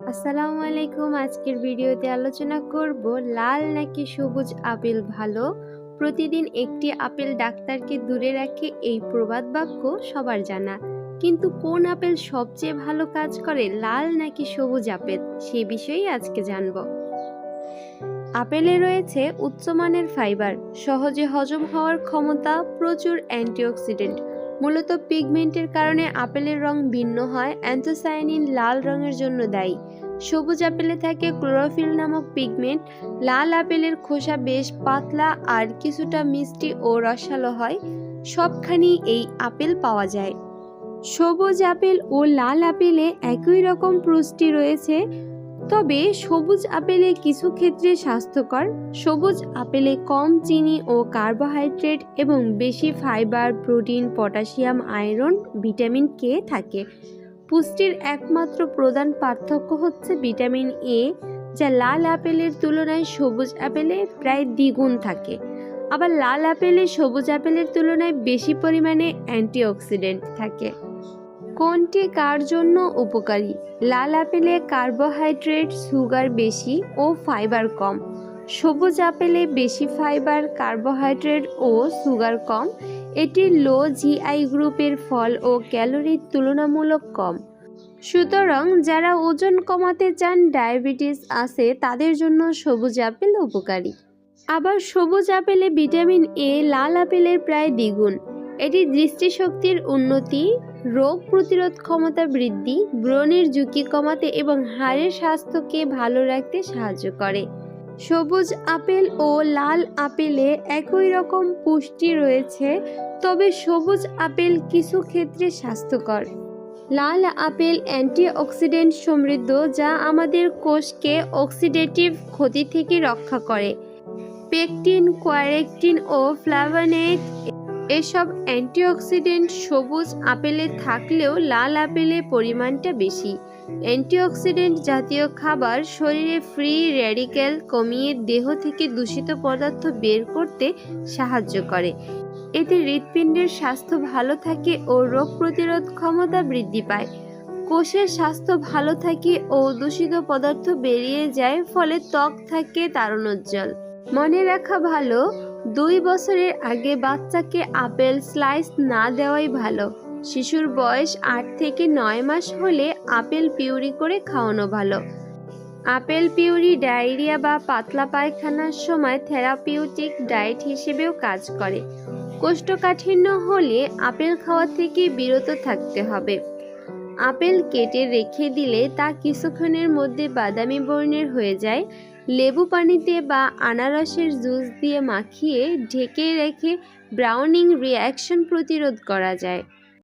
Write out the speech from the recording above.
আসসালামু আলাইকুম। আজকের ভিডিওতে আলোচনা করব, লাল নাকি সবুজ আপেল ভালো? প্রতিদিন একটি আপেল ডাক্তারকে দূরে রাখে এই প্রবাদ বাক্য সবার জানা। কিন্তু কোন আপেল সবচেয়ে ভালো কাজ করে, লাল নাকি সবুজ আপেল? সে বিষয়েই আজকে জানব। আপেলে রয়েছে উচ্চমানের ফাইবার। সহজে হজম হওয়ার ক্ষমতা প্রচুর অ্যান্টিঅক্সিডেন্ট। মূলত পিগমেন্টের কারণে আপেলের রং ভিন্ন হয় অ্যান্থোসায়ানিন লাল রঙের জন্য দায়ী। সবুজ আপেলে থাকে ক্লোরোফিল নামক পিগমেন্ট, লাল আপেলের খোসা বেশ পাতলা আর কিছুটা মিষ্টি ও রসালো হয় সবখানি এই আপেল পাওয়া যায়। সবুজ আপেল ও লাল আপেলে একই রকম পুষ্টি রয়েছে তবে সবুজ আপেলে কিছু ক্ষেত্রে স্বাস্থ্যকর। সবুজ আপেলে কম চিনি ও কার্বোহাইড্রেট এবং বেশি fibre, protein, potassium, iron, vitamin K থাকে। পুষ্টির একমাত্র প্রধান পার্থক্য হচ্ছে ভিটামিন এ যা লাল আপেলের তুলনায় সবুজ আপেলে প্রায় দ্বিগুণ থাকে। আবার লাল আপেলে সবুজ আপেলের তুলনায় বেশি পরিমাণে অ্যান্টিঅক্সিডেন্ট থাকে। কোনটি কার জন্য উপকারী? লাল আপেলে কার্বোহাইড্রেট সুগার বেশি ও ফাইবার কম। সবুজ আপেলে বেশি ফাইবার, কার্বোহাইড্রেট ও সুগার কম। এটি লো জিআই গ্রুপের ফল ও ক্যালোরির তুলনামূলক কম। সুতরাং যারা ওজন কমাতে চান, ডায়াবেটিস আছে, তাদের জন্য সবুজ আপেল উপকারী। আবার সবুজ আপেলে ভিটামিন এ লাল আপেলের প্রায় দ্বিগুণ। এটি দৃষ্টিশক্তির উন্নতি রোগ প্রতিরোধ ক্ষমতা বৃদ্ধি, ব্রণের ঝুঁকি কমাতে এবং হাড়ের স্বাস্থ্যকে ভালো রাখতে সাহায্য করে। সবুজ আপেল ও লাল আপেলে একই রকম পুষ্টি রয়েছে, তবে সবুজ আপেল কিছু ক্ষেত্রে স্বাস্থ্যকর। লাল আপেল অ্যান্টিঅক্সিডেন্ট সমৃদ্ধ, যা আমাদের কোষকে অক্সিডেটিভ ক্ষতি থেকে রক্ষা করে। পেকটিন, কোয়ারেকটিন ও ফ্লাভানেট এসব অ্যান্টিঅক্সিডেন্ট সবুজ আপেলে থাকলেও লাল আপেলে পরিমাণটা বেশি। অ্যান্টিঅক্সিডেন্ট জাতীয় খাবার শরীরে ফ্রি র্যাডিক্যাল কমিয়ে দেহ থেকে দূষিত পদার্থ বের করতে সাহায্য করে। এতে হৃৎপিণ্ডের স্বাস্থ্য ভালো থাকে ও রোগ প্রতিরোধ ক্ষমতা বৃদ্ধি পায়। কোষের স্বাস্থ্য ভালো থাকে ও দূষিত পদার্থ বেরিয়ে যায়, ফলে ত্বক থাকে তারুণোজ্জ্বল মনে রাখা ভালো দুই বছরের আগে বাচ্চাকে আপেল স্লাইস না দেওয়াই ভালো। শিশুর বয়স আট থেকে নয় মাস হলে আপেল পিউরি করে খাওয়ানো ভালো। আপেল পিউরি ডায়রিয়া বা পাতলা পায়খানার সময় থেরাপিউটিক ডায়েট হিসেবেও কাজ করে। কোষ্ঠকাঠিন্য হলে আপেল খাওয়া থেকে বিরত থাকতে হবে। আপেল কেটে রেখে দিলে তা কিছুক্ষণের মধ্যে বাদামি বর্ণের হয়ে যায়। লেবু পানিতে বা আনারসের জুস দিয়ে মাখিয়ে ঢেকে রেখে ব্রাউনিং রিয়াকশন প্রতিরোধ করা যায়।